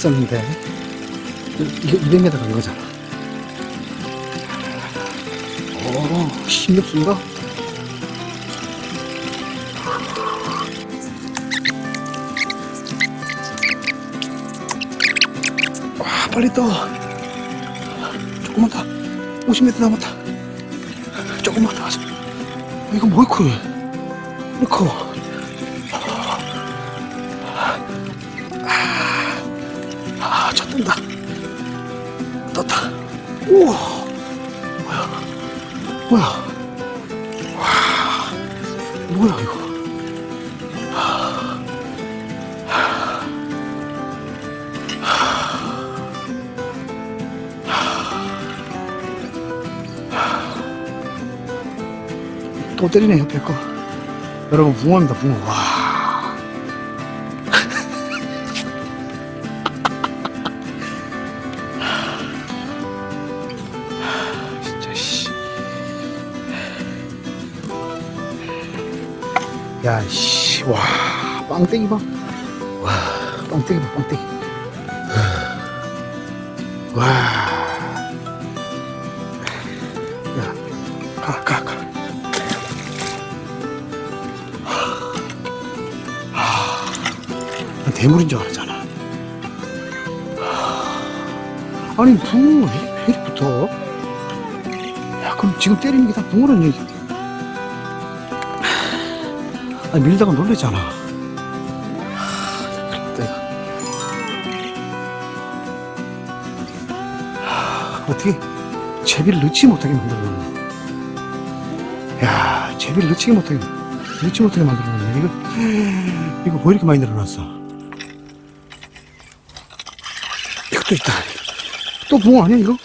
같았었는데, 이게 200m 간 거잖아. 오, 16수인가? 와, 빨리 떠. 조금만 더. 50m 남았다. 조금만 더. 이거 뭐야, 크 이거 커. 우와. 뭐야. 뭐야. 와. 뭐야, 이거. 또 때리네, 옆에 거. 여러분, 붕어입니다, 붕어. 와. 빵땡이 봐. 와. 빵땡이 봐, 빵땡이. 와. 야, 가, 가, 가. 난 대물인 줄 알았잖아. 아니, 붕어 왜, 왜 이렇게 붙어? 야, 그럼 지금 때리는 게 다 붕어라는 얘기. 아니, 밀다가 놀랬잖아. 어떻게 제비를 넣지 못하게 만들어놨나? 야, 제비를 넣지 못하게, 넣지 못하게 만들어놨네. 이거, 이거 왜 이렇게 많이 늘어났어? 이것도 있다. 또 붕어 아니야, 이거?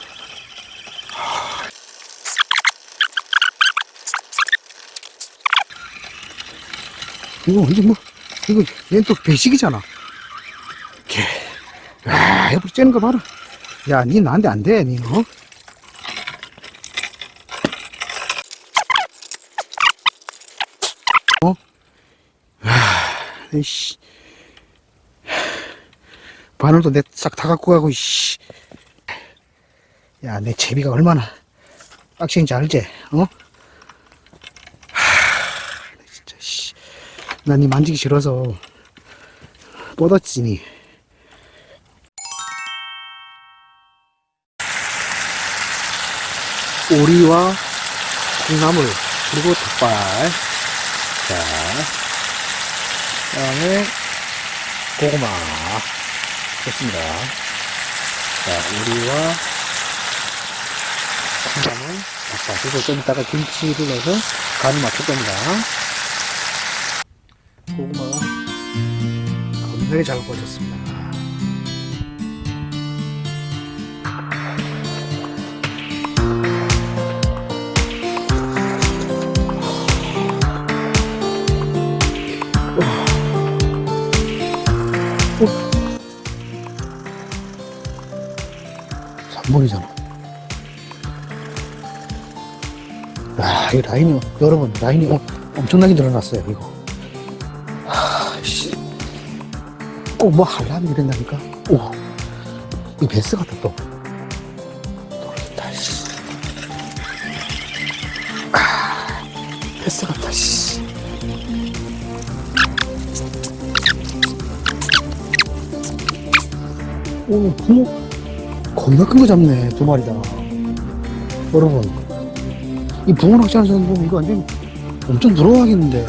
이거, 이게 뭐, 이거, 얘는 또 배식이잖아. 개. 야, 옆으로 째는 거 봐라. 야, 니 나한테 안 돼, 니, 어? 어? 아, 이씨. 바늘도 내 싹 다 갖고 가고, 이씨. 야, 내 제비가 얼마나 빡치는지 알지? 어? 하, 진짜, 씨. 난니 만지기 싫어서 뻗었지 니. 오리와 콩나물, 그리고 닭발. 자, 그 다음에 고구마. 좋습니다. 자, 오리와 콩나물, 닭발. 그리고 좀 이따가 김치를 넣어서 간을 맞출 겁니다. 고구마가 겁나게 잘 구워졌습니다. 삼번이잖아 아, 이 라인이, 여러분, 라인이 어, 엄청나게 늘어났어요, 이거. 하, 씨. 꼭뭐 하려면 이랬다니까? 오, 이 베스 같다, 또. 모르겠다, 씨. 아, 베스 같다, 씨. 오, 붕어, 겁나 큰 거 잡네, 두 마리다. 여러분, 이 붕어 낚시하는 사람 보면 이거 완전 엄청 부러워하겠는데.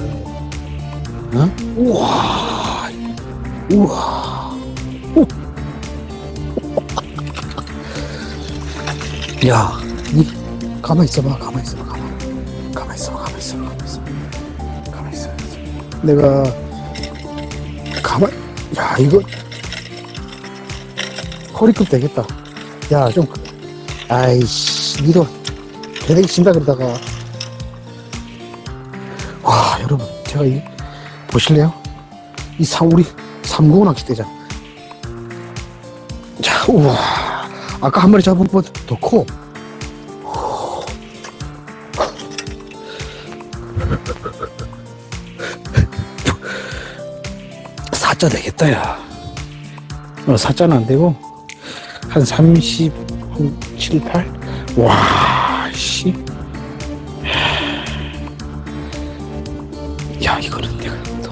어? 우와. 우와. 오. 야, 니, 가만 있어봐, 가만 있어봐, 가만. 가만 있어봐, 가만 있어봐, 가만 있어. 가만 있어. 내가, 가만, 야, 이거, 허리급 되겠다. 야, 좀, 아이씨, 니도 대대기 친다 그러다가. 와, 여러분, 제가 이, 보실래요? 이 상, 우리 삼구원학 시대장. 자, 우와. 아까 한 마리 잡은 것더 커. 사자 되겠다, 야. 어, 사자는 안 되고, 한 30, 한 7, 8? 와, 씨. 야, 이거는 내가 또,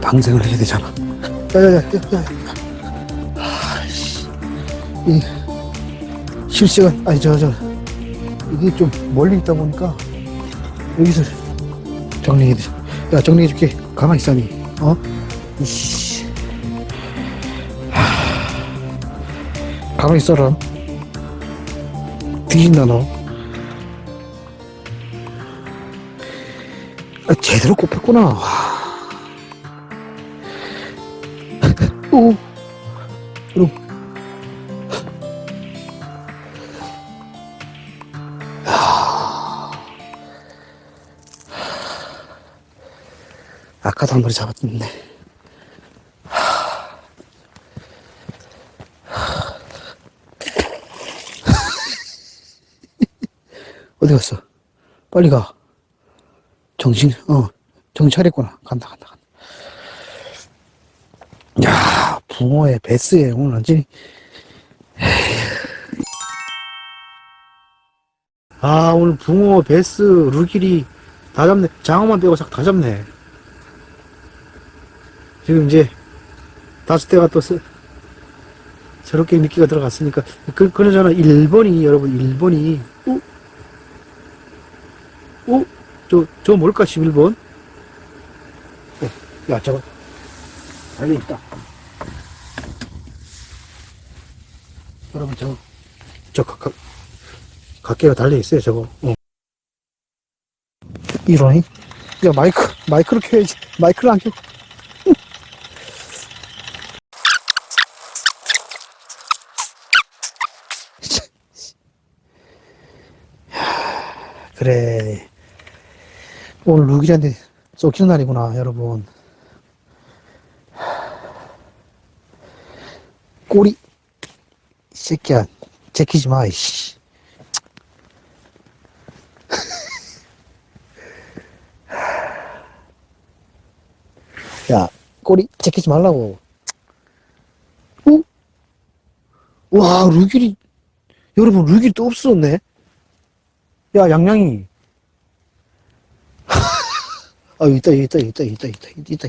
방생을 해야 되잖아. 야, 야, 야, 야, 야. 아, 씨. 이, 실시간, 아니, 저, 저, 이게 좀 멀리 있다 보니까, 여기서 정리해, 야, 정리해 줄게. 가만히 있자니, 어? 이씨. 가만히 있어라. 뒤진다, 너. 아, 제대로 꼽혔구나. 와. 오. 그럼. 아까도 한 마리 잡았는데. 어디 갔어? 빨리 가. 정신, 어, 정신 차렸구나. 간다, 간다, 간다. 야, 붕어에 베스에 오늘 완전히. 아, 오늘 붕어, 베스, 루길이 다 잡네. 장어만 빼고 싹 다 잡네. 지금 이제 다섯 대가 또 스, 새롭게 미끼가 들어갔으니까 그, 그러잖아 1번이 여러분 1번이 어? 어? 저, 저 뭘까 11번? 어, 야 저거 달려있다 여러분 저거 저 가, 가, 각계가 달려있어요 저거 어. 이러니? 야 마이크 마이크를 켜야지 마이크를 안 켜고 그래. 오늘 루기한테 쏘키는 날이구나, 여러분. 꼬리. 이 새끼야. 제키지 마, 이씨. 야, 꼬리 제키지 말라고. 어? 와, 루길이, 여러분, 루길이 또 없어졌네? 야, 양양이. 아, 있다, 있다, 있다, 있다, 있다, 있다, 있다,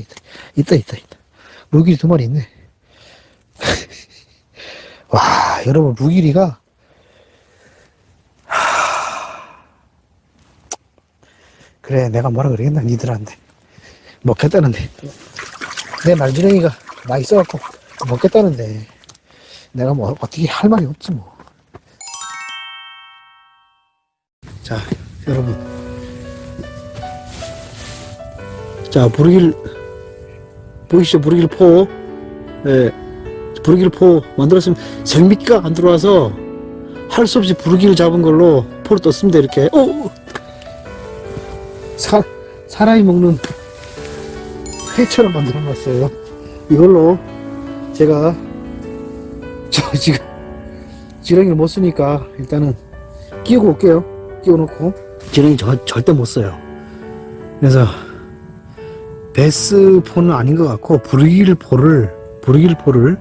있다, 있다, 있다. 루길이 두 마리 있네. 와, 여러분, 루길이가, 하... 그래, 내가 뭐라 그러겠나, 니들한테. 먹겠다는데. 내 말지렁이가 맛있어갖고, 먹겠다는데. 내가 뭐, 어떻게 할 말이 없지, 뭐. 자, 여러분. 자, 부르길, 보이시죠? 부르길 포. 예, 부르길 포 만들었으면 생미끼가 안 들어와서 할 수 없이 부르기를 잡은 걸로 포를 떴습니다. 이렇게. 오! 사, 사람이 먹는 회처럼 만들어 놨어요. 이걸로 제가 저 지금 지렁이를 못 쓰니까 일단은 끼우고 올게요. 끼워 놓고 지렁이 저, 절대 못 써요. 그래서 베스 포는 아닌 것 같고 브르길 포를 브르길 포를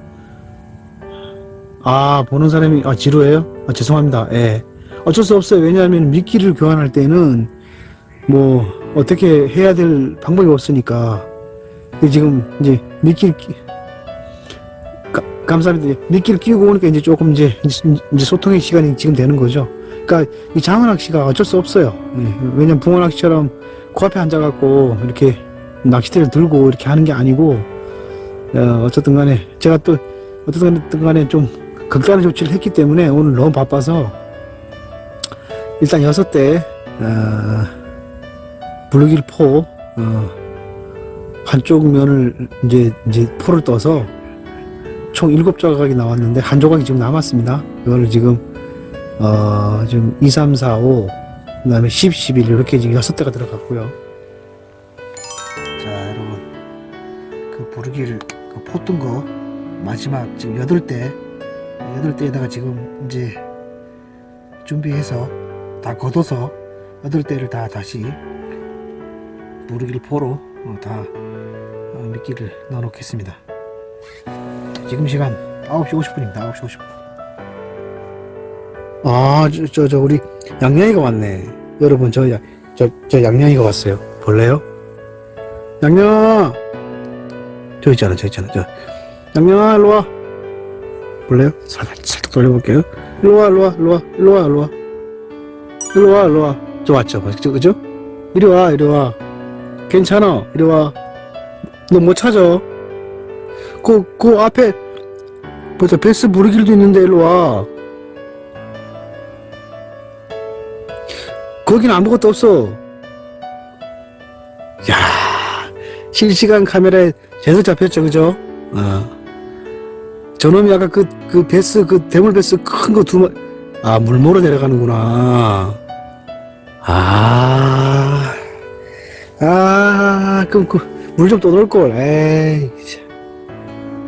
아 보는 사람이 아 지루해요? 아 죄송합니다. 예 어쩔 수 없어요. 왜냐하면 미끼를 교환할 때는 뭐 어떻게 해야 될 방법이 없으니까 지금 이제 미끼를 끼- 가- 감사합니다. 미끼를 끼우고 오니까 이제 조금 이제 이제 소통의 시간이 지금 되는 거죠. 그러니까 이 장어 낚시가 어쩔 수 없어요. 예, 왜냐면 붕어 낚시처럼 코앞에 앉아갖고 이렇게 낚싯대를 들고 이렇게 하는 게 아니고 어, 어쨌든 간에 제가 또 어쨌든 간에 좀 극단의 조치를 했기 때문에 오늘 너무 바빠서 일단 여섯 대 어, 블루길 포 어, 한쪽 면을 이제 이제 포를 떠서 총 일곱 조각이 나왔는데 한 조각이 지금 남았습니다. 이거를 지금 어, 지금 2, 3, 4, 5, 그 다음에 10, 11 이렇게 지금 여섯 대가 들어갔고요. 그 부르기를, 그 포뜬 거, 마지막 지금 여덟 대, 여덟 대에다가 지금 이제 준비해서 다 걷어서 여덟 대를 다 다시 부르기를 포로 어, 다 어, 미끼를 넣어 놓겠습니다. 지금 시간 9시 50분입니다. 9시 50분. 아, 저, 저, 저, 우리 양양이가 왔네. 여러분, 저, 야- 저, 저 양양이가 왔어요. 볼래요? 양양아! 저 있잖아, 저 있잖아, 저. 양양아, 일로 와. 볼래요? 살짝, 살짝 돌려볼게요. 일로 와, 일로 와, 일로 와, 일로 와, 일로 와. 일로 와, 일로 와. 저 왔죠, 그죠? 그죠? 이리 와, 이리 와. 괜찮아, 이리 와. 너 못 찾아. 그, 그 앞에, 보자, 베스 부르길도 있는데, 일로 와. 거긴 아무것도 없어. 실시간 카메라에 제대로 잡혔죠, 그죠? 어. 저놈이 아까 그, 그 베스, 그 대물 베스 큰 거 두 마, 아, 물모로 내려가는구나. 아, 아, 그럼 그, 물좀또 넣을걸, 에이. 참.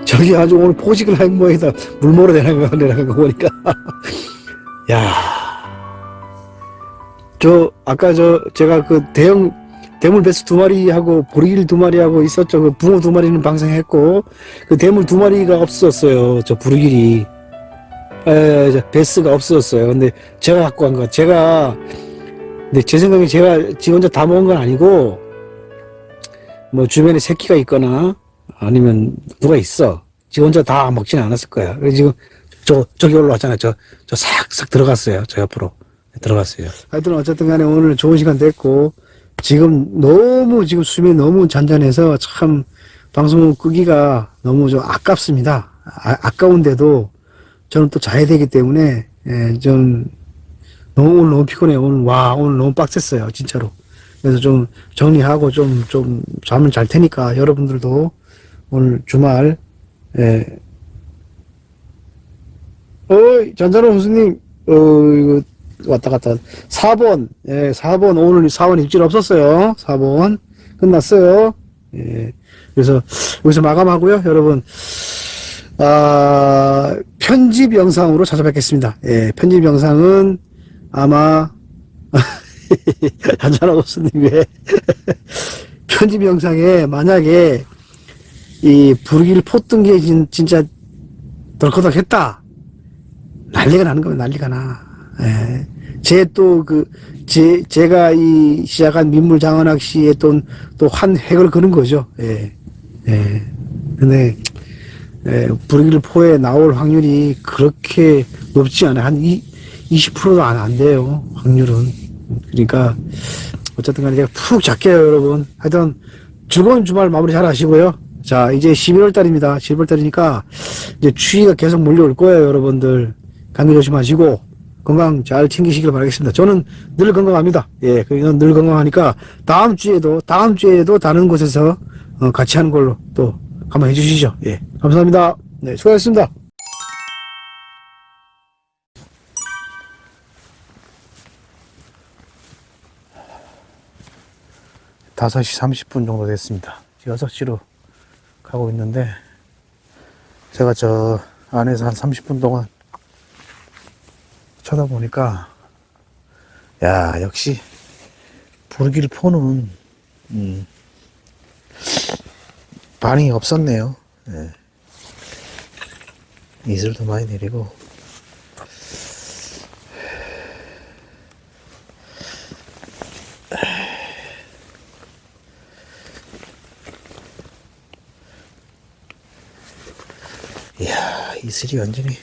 저기 아주 오늘 포식을 한 모양이다. 물모로 내려가, 내려간 거 보니까. 야 저, 아까 저, 제가 그 대형, 대물 베스 두 마리하고 보리길 두 마리하고 있었죠. 그 붕어 두 마리는 방생했고, 그 대물 두 마리가 없었어요. 저 부르길이. 에, 저 베스가 없었어요. 근데 제가 갖고 간 거, 제가, 근데 제 생각에 제가 지 혼자 다 먹은 건 아니고, 뭐 주변에 새끼가 있거나, 아니면 누가 있어. 지 혼자 다 먹지는 않았을 거야. 그래서 지금 저, 저기 올라왔잖아요. 저, 저 싹싹 들어갔어요. 저 옆으로. 들어갔어요. 하여튼 어쨌든 간에 오늘 좋은 시간 됐고, 지금 너무 지금 수면이 너무 잔잔해서 참 방송 끄기가 너무 좀 아깝습니다. 아, 아까운데도 저는 또 자야 되기 때문에, 예, 좀 너무 오늘 너무 피곤해요. 오늘 와, 오늘 너무 빡셌어요. 진짜로. 그래서 좀 정리하고 좀, 좀 잠을 잘 테니까 여러분들도 오늘 주말, 예. 어이, 잔잔한 교수님, 어, 이거 왔다 갔다. 4번, 예, 4번, 오늘 4번 입질 없었어요. 4번. 끝났어요. 예. 그래서 여기서 마감하고요. 여러분, 아, 편집 영상으로 찾아뵙겠습니다. 예, 편집 영상은 아마, 한잔하고 스님 왜, 편집 영상에 만약에 이 부르기를 포뜬 게 진, 진짜 덜커덕 했다. 난리가 나는 거면 난리가 나. 예. 제또 그, 제, 제가 이 시작한 민물 장어낚시에 또, 또한 획을 그는 거죠. 예. 예. 근데, 예, 불길 포에 나올 확률이 그렇게 높지 않아요. 한 이, 20%도 안, 안 돼요. 확률은. 그러니까, 어쨌든 간에 제가 푹 잘게요, 여러분. 하여튼, 즐거운 주말 마무리 잘 하시고요. 자, 이제 11월 달입니다. 11월 달이니까, 이제 추위가 계속 몰려올 거예요, 여러분들. 감기 조심하시고, 건강 잘 챙기시길 바라겠습니다. 저는 늘 건강합니다. 예, 그냥 늘 건강하니까, 다음 주에도, 다음 주에도 다른 곳에서 어, 같이 하는 걸로 또 한번 해주시죠. 예, 감사합니다. 네, 수고하셨습니다. 다섯 시 30분 정도 됐습니다. 6시로 가고 있는데, 제가 저 안에서 한 30분 동안 쳐다보니까, 야, 역시, 부르길 포는, 음, 반응이 없었네요. 예. 이슬도 많이 내리고. 이야, 이슬이 완전히.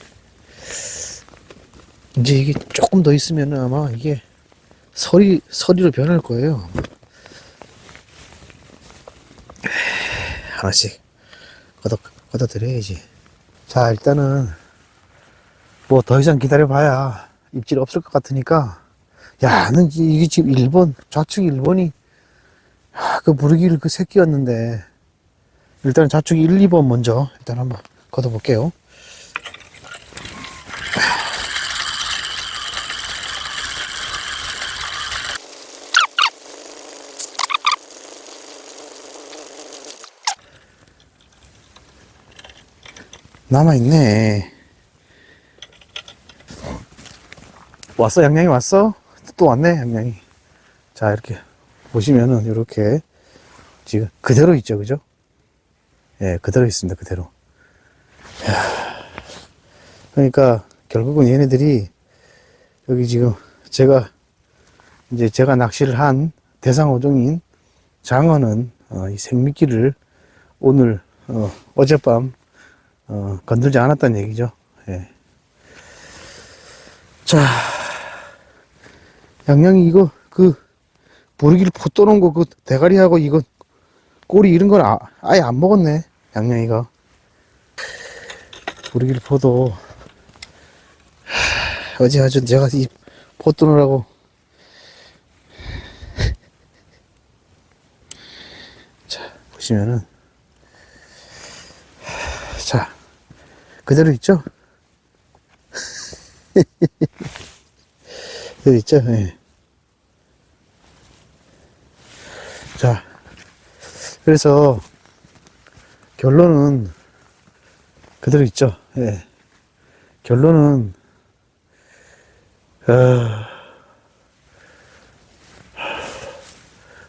이제 이게 조금 더 있으면 아마 이게 서리, 서리로 변할 거예요. 하나씩 걷어, 걷어드려야지. 자, 일단은, 뭐, 더 이상 기다려봐야 입질 없을 것 같으니까, 야, 는 이게 지금 1번, 좌측 1번이, 아, 그 부르기를 그 새끼였는데, 일단 좌측 1, 2번 먼저, 일단 한번 걷어볼게요. 남아있네. 왔어, 양양이 왔어? 또 왔네, 양양이. 자, 이렇게 보시면은, 이렇게 지금 그대로 있죠, 그죠? 예, 그대로 있습니다. 그대로. 그러니까 결국은 얘네들이 여기 지금 제가 이제 제가 낚시를 한 대상 어종인 장어는 어, 이 생미끼를 오늘 어, 어젯밤 어, 건들지 않았다는 얘기죠. 예. 자, 양양이 이거 그 부르기를 포 놓은 거 그 대가리하고 이거 꼬리 이런 걸 아, 아예 안 먹었네 양양이가 부르기를 포도 하, 어제 아주 제가 이포 뜨느라고 자 보시면은 자 그대로 있죠 그대로 있죠 예. 자 그래서 결론은 그대로 있죠 예. 결론은 어,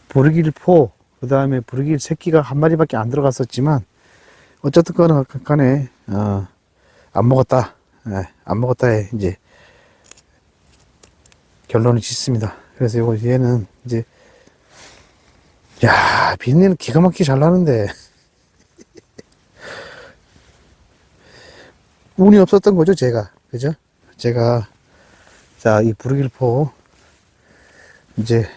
부르길 포, 그 다음에 부르길 새끼가 한 마리밖에 안 들어갔었지만, 어쨌든 간에, 어, 안 먹었다. 예, 안 먹었다에 이제 결론을 짓습니다. 그래서 이거 얘는 이제, 야, 비린내는 기가 막히게 잘 나는데, 운이 없었던 거죠, 제가. 그죠? 제가, 자, 이 부르길포, 이제,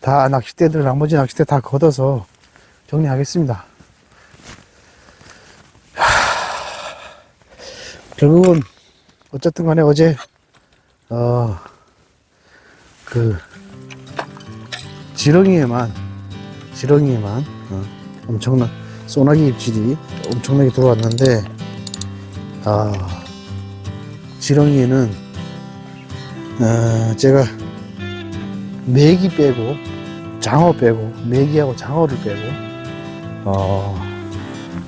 다 낚싯대들, 나머지 낚싯대 다 걷어서 정리하겠습니다. 결국은, 어쨌든 간에 어제, 어, 그, 지렁이에만, 지렁이에만, 어, 엄청난, 소나기 입질이 엄청나게 들어왔는데, 아, 지렁이에는 어, 제가 메기 빼고 장어 빼고 메기하고 장어를 빼고 어,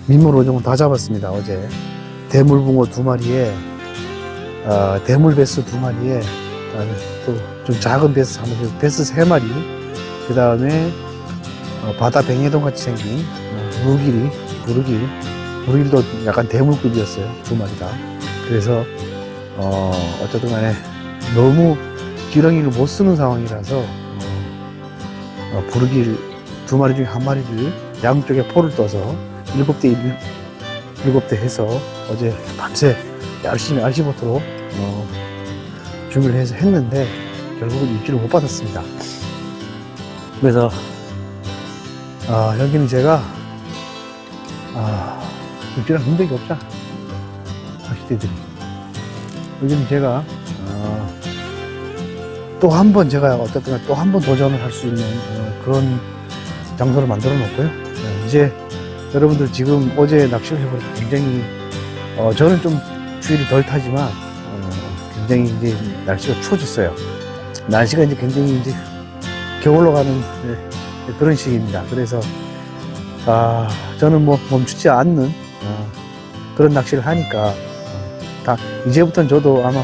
민물 오종은 다 잡았습니다 어제 대물붕어 두 마리에 어, 대물 베스 두 마리에 그다음에 또 좀 작은 베스 한 마리 베스 세 마리 그 다음에 어, 바다 뱅에돔 같이 생긴 어, 무길이 부르길. 부르길도 약간 대물급이었어요 두 마리 다 그래서 어, 어쨌든 간에 너무 기렁이를 못 쓰는 상황이라서 어, 어, 부르기를 두 마리 중에 한 마리를 양쪽에 포를 떠서 일곱 대 일, 일곱 대 해서 어제 밤새 열심히 알시보트로 어, 준비를 해서 했는데 결국은 입질을 못 받았습니다. 그래서 아, 여기는 제가 아, 입질을 한 적이 없잖아. 낚시대들이. 여기는 제가 또한 번 제가 어쨌든 또 한 번 도전을 할 수 있는 어, 그런 장소를 만들어 놓고요. 네, 이제 여러분들 지금 어제 낚시를 해보니까 굉장히 어, 저는 좀 추위를 덜 타지만 어, 굉장히 이제 날씨가 추워졌어요. 날씨가 이제 굉장히 이제 겨울로 가는 네, 그런 시기입니다. 그래서 아 저는 뭐 멈추지 않는 어, 그런 낚시를 하니까 어, 다 이제부터는 저도 아마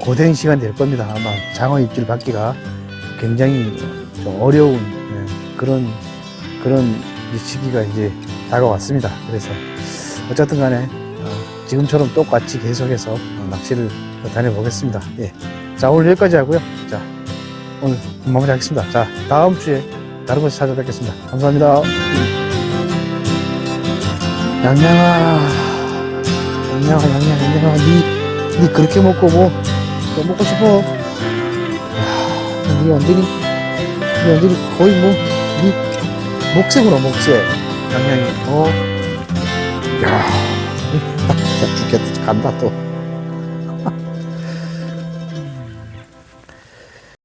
고된 시간 될 겁니다. 아마 장어 입질 받기가 굉장히 좀 어려운 예, 그런 그런 시기가 이제 다가왔습니다. 그래서 어쨌든 간에 어, 지금처럼 똑같이 계속해서 어, 낚시를 다녀보겠습니다. 예. 자 오늘 여기까지 하고요. 자 오늘 마무리 하겠습니다. 자 다음 주에 다른 곳에 찾아뵙겠습니다. 감사합니다. 양양아, 양양아, 양양, 양양아, 니, 니 그렇게 먹고 뭐, 뭐 먹고 싶어? 야, 니 완전히, 니 완전히 거의 뭐, 니 목색으로 먹지? 양양이, 어? 야, 죽겠다, 간다 또.